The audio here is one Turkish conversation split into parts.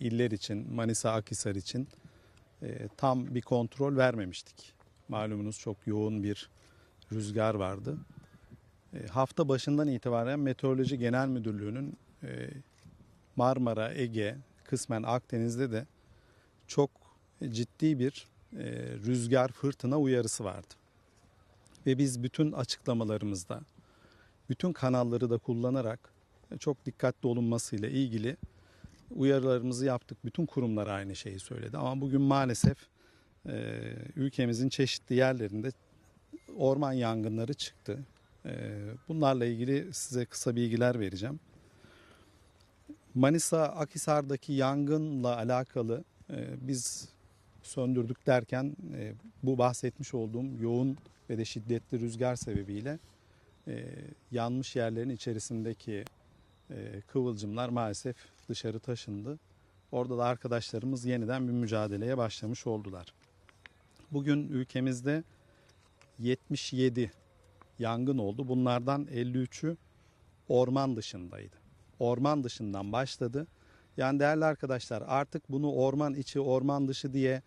iller için, Manisa Akhisar için e, tam bir kontrol vermemiştik. Malumunuz çok yoğun bir rüzgar vardı. E, hafta başından itibaren Meteoroloji Genel Müdürlüğü'nün e, Marmara, Ege, kısmen Akdeniz'de de çok ciddi bir e, rüzgar fırtına uyarısı vardı. Ve biz bütün açıklamalarımızda, bütün kanalları da kullanarak e, çok dikkatli olunmasıyla ilgili uyarılarımızı yaptık. Bütün kurumlar aynı şeyi söyledi. Ama bugün maalesef e, ülkemizin çeşitli yerlerinde orman yangınları çıktı. E, bunlarla ilgili size kısa bilgiler vereceğim. Manisa Akhisar'daki yangınla alakalı e, biz söndürdük derken e, bu bahsetmiş olduğum yoğun ve de şiddetli rüzgar sebebiyle e, yanmış yerlerin içerisindeki e, kıvılcımlar maalesef dışarı taşındı. Orada da arkadaşlarımız yeniden bir mücadeleye başlamış oldular. Bugün ülkemizde 77 yangın oldu. Bunlardan 53'ü orman dışındaydı. Orman dışından başladı. Yani değerli arkadaşlar artık bunu orman içi, orman dışı diye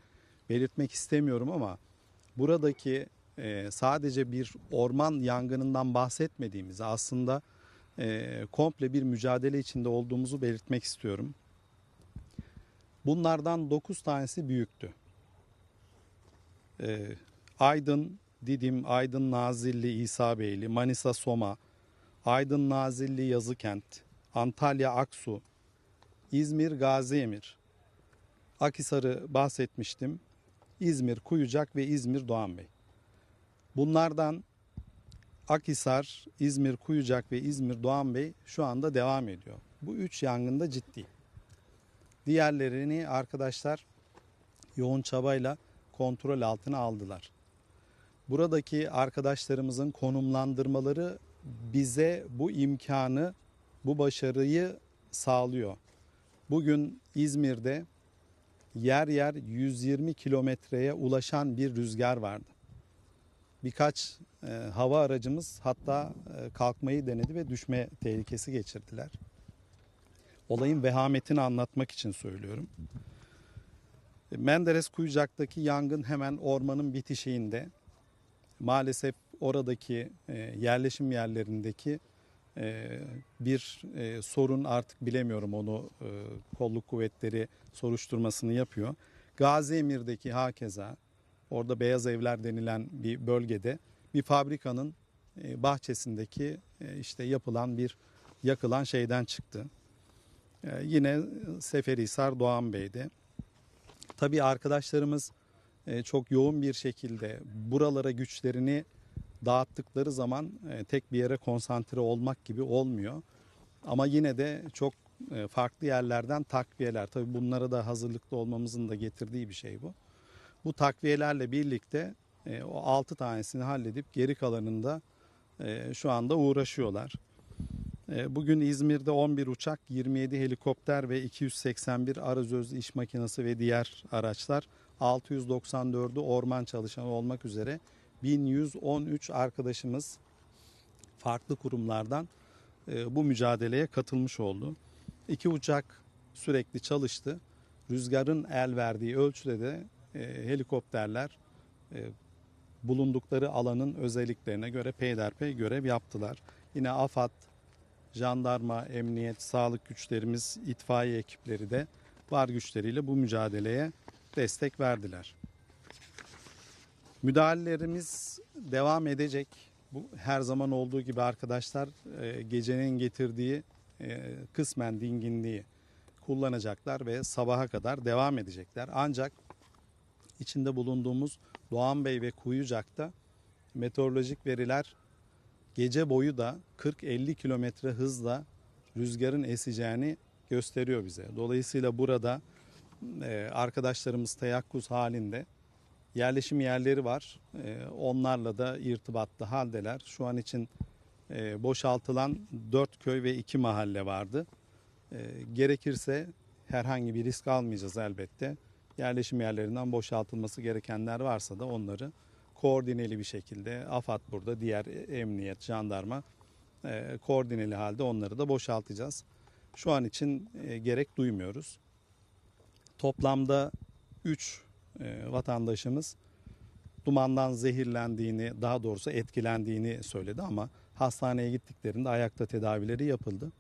belirtmek istemiyorum ama buradaki sadece bir orman yangınından bahsetmediğimizi aslında e, komple bir mücadele içinde olduğumuzu belirtmek istiyorum. Bunlardan 9 tanesi büyüktü. E, Aydın, Didim, Aydın Nazilli, İsabeyli, Manisa Soma, Aydın Nazilli Yazıkent, Antalya Aksu, İzmir Gaziemir, Akhisar'ı bahsetmiştim. İzmir Kuyucak ve İzmir Doğan Bey. Bunlardan Akhisar, İzmir Kuyucak ve İzmir Doğan Bey şu anda devam ediyor. Bu üç yangında ciddi. Diğerlerini arkadaşlar yoğun çabayla kontrol altına aldılar. Buradaki arkadaşlarımızın konumlandırmaları bize bu imkanı, bu başarıyı sağlıyor. Bugün İzmir'de yer yer 120 kilometreye ulaşan bir rüzgar vardı. Birkaç e, hava aracımız hatta e, kalkmayı denedi ve düşme tehlikesi geçirdiler. Olayın vehametini anlatmak için söylüyorum. Menderes Kuyucak'taki yangın hemen ormanın bitişiğinde. Maalesef oradaki e, yerleşim yerlerindeki e, bir e, sorun artık bilemiyorum onu e, kolluk kuvvetleri soruşturmasını yapıyor. Gazi Emir'deki hakeza orada beyaz evler denilen bir bölgede bir fabrikanın e, bahçesindeki e, işte yapılan bir yakılan şeyden çıktı. E, yine Seferihisar Doğan Bey'de. Tabii arkadaşlarımız çok yoğun bir şekilde buralara güçlerini dağıttıkları zaman tek bir yere konsantre olmak gibi olmuyor. Ama yine de çok farklı yerlerden takviyeler. Tabii bunlara da hazırlıklı olmamızın da getirdiği bir şey bu. Bu takviyelerle birlikte e, o 6 tanesini halledip geri kalanında e, şu anda uğraşıyorlar. E, Bugün İzmir'de 11 uçak, 27 helikopter ve 281 arazözlü iş makinesi ve diğer araçlar 694'ü orman çalışanı olmak üzere 1113 arkadaşımız farklı kurumlardan e, bu mücadeleye katılmış oldu. İki uçak sürekli çalıştı. Rüzgarın el verdiği ölçüde de e, helikopterler e, bulundukları alanın özelliklerine göre peyderpey görev yaptılar. Yine AFAD, jandarma, emniyet, sağlık güçlerimiz, itfaiye ekipleri de var güçleriyle bu mücadeleye destek verdiler. Müdahalelerimiz devam edecek. Bu her zaman olduğu gibi arkadaşlar e, gecenin getirdiği kısmen dinginliği kullanacaklar ve sabaha kadar devam edecekler. Ancak içinde bulunduğumuz Doğan Bey ve Kuyucak'ta meteorolojik veriler gece boyu da 40-50 kilometre hızla rüzgarın eseceğini gösteriyor bize. Dolayısıyla burada e, arkadaşlarımız teyakkuz halinde yerleşim yerleri var. E, onlarla da irtibatlı haldeler. Şu an için e, boşaltılan 4 köy ve 2 mahalle vardı. Gerekirse herhangi bir risk almayacağız elbette. Yerleşim yerlerinden boşaltılması gerekenler varsa da onları koordineli bir şekilde AFAD burada, diğer emniyet, jandarma e, koordineli halde onları da boşaltacağız. Şu an için e, gerek duymuyoruz. toplamda 3 vatandaşımız dumandan zehirlendiğini, daha doğrusu etkilendiğini söyledi ama hastaneye gittiklerinde ayakta tedavileri yapıldı.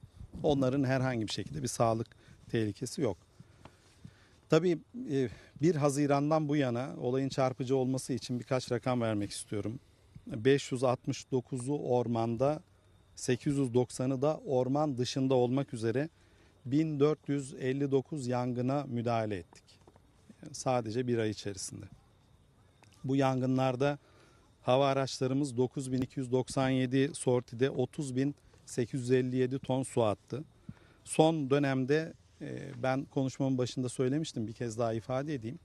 Onların herhangi bir şekilde bir sağlık tehlikesi yok. Tabii e, 1 Haziran'dan bu yana olayın çarpıcı olması için birkaç rakam vermek istiyorum. 569'u ormanda, 890'ı da orman dışında olmak üzere 1459 yangına müdahale ettik. Sadece bir ay içerisinde. Bu yangınlarda hava araçlarımız 9297 sortide 30.857 ton su attı. Son dönemde e, ben konuşmamın başında söylemiştim bir kez daha ifade edeyim.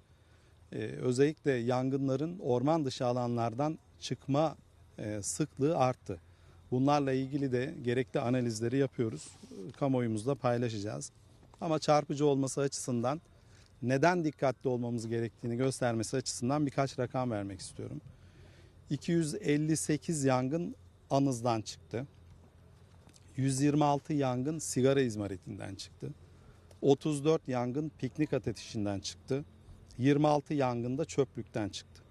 E, özellikle yangınların orman dışı alanlardan çıkma e, sıklığı arttı. Bunlarla ilgili de gerekli analizleri yapıyoruz. Kamuoyumuzda paylaşacağız. Ama çarpıcı olması açısından neden dikkatli olmamız gerektiğini göstermesi açısından birkaç rakam vermek istiyorum. 258 yangın anızdan çıktı. 126 yangın sigara izmaritinden çıktı. 34 yangın piknik ateşinden çıktı. 26 yangın da çöplükten çıktı.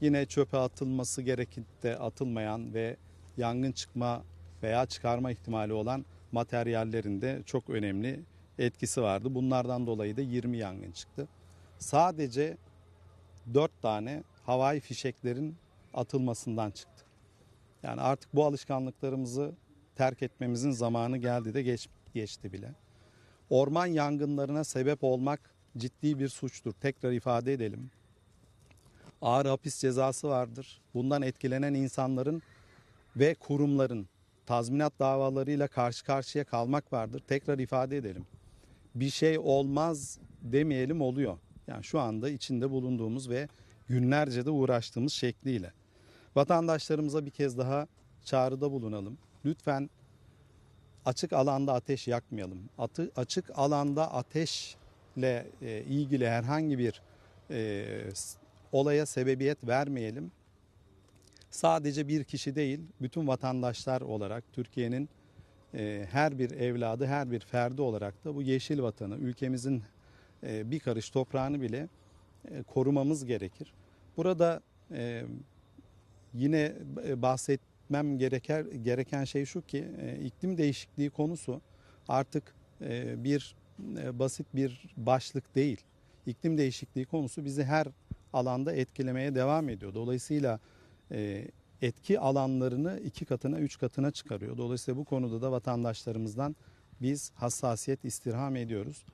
Yine çöpe atılması gerekip de atılmayan ve yangın çıkma veya çıkarma ihtimali olan materyallerin de çok önemli etkisi vardı. Bunlardan dolayı da 20 yangın çıktı. Sadece 4 tane havai fişeklerin atılmasından çıktı. Yani artık bu alışkanlıklarımızı terk etmemizin zamanı geldi de geç, geçti bile. Orman yangınlarına sebep olmak ciddi bir suçtur. Tekrar ifade edelim. Ağır hapis cezası vardır. Bundan etkilenen insanların ve kurumların tazminat davalarıyla karşı karşıya kalmak vardır. Tekrar ifade edelim. Bir şey olmaz demeyelim oluyor. Yani şu anda içinde bulunduğumuz ve günlerce de uğraştığımız şekliyle. Vatandaşlarımıza bir kez daha çağrıda bulunalım. Lütfen açık alanda ateş yakmayalım. Atı, açık alanda ateşle e, ilgili herhangi bir e, olaya sebebiyet vermeyelim. Sadece bir kişi değil, bütün vatandaşlar olarak Türkiye'nin e, her bir evladı, her bir ferdi olarak da bu yeşil vatanı, ülkemizin e, bir karış toprağını bile e, korumamız gerekir. Burada e, yine e, bahsetmem gereker gereken şey şu ki e, iklim değişikliği konusu artık e, bir e, basit bir başlık değil. İklim değişikliği konusu bizi her alanda etkilemeye devam ediyor. Dolayısıyla e, etki alanlarını iki katına, üç katına çıkarıyor. Dolayısıyla bu konuda da vatandaşlarımızdan biz hassasiyet istirham ediyoruz.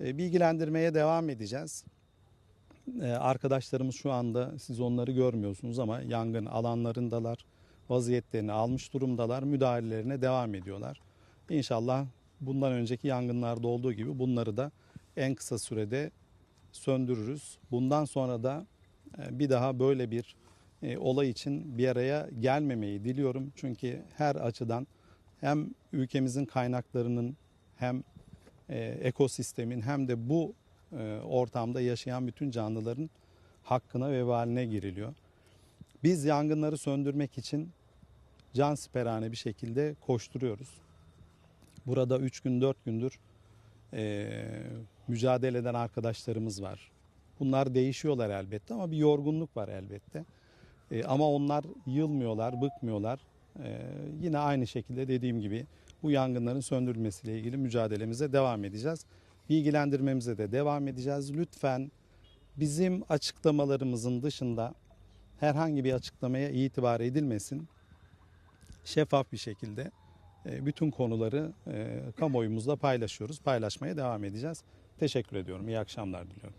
E, bilgilendirmeye devam edeceğiz. E, arkadaşlarımız şu anda siz onları görmüyorsunuz ama yangın alanlarındalar. Vaziyetlerini almış durumdalar. Müdahalelerine devam ediyorlar. İnşallah bundan önceki yangınlarda olduğu gibi bunları da en kısa sürede söndürürüz. Bundan sonra da e, bir daha böyle bir e, olay için bir araya gelmemeyi diliyorum. Çünkü her açıdan hem ülkemizin kaynaklarının hem e, ekosistemin hem de bu ortamda yaşayan bütün canlıların hakkına vebaline giriliyor. Biz yangınları söndürmek için can siperhane bir şekilde koşturuyoruz. Burada 3 gün 4 gündür e, mücadele eden arkadaşlarımız var. Bunlar değişiyorlar elbette ama bir yorgunluk var elbette. E, ama onlar yılmıyorlar, bıkmıyorlar. E, yine aynı şekilde dediğim gibi bu yangınların söndürülmesiyle ilgili mücadelemize devam edeceğiz. Bilgilendirmemize de devam edeceğiz. Lütfen bizim açıklamalarımızın dışında herhangi bir açıklamaya itibar edilmesin. Şeffaf bir şekilde e, bütün konuları e, kamuoyumuzla paylaşıyoruz. Paylaşmaya devam edeceğiz. Teşekkür ediyorum. İyi akşamlar diliyorum.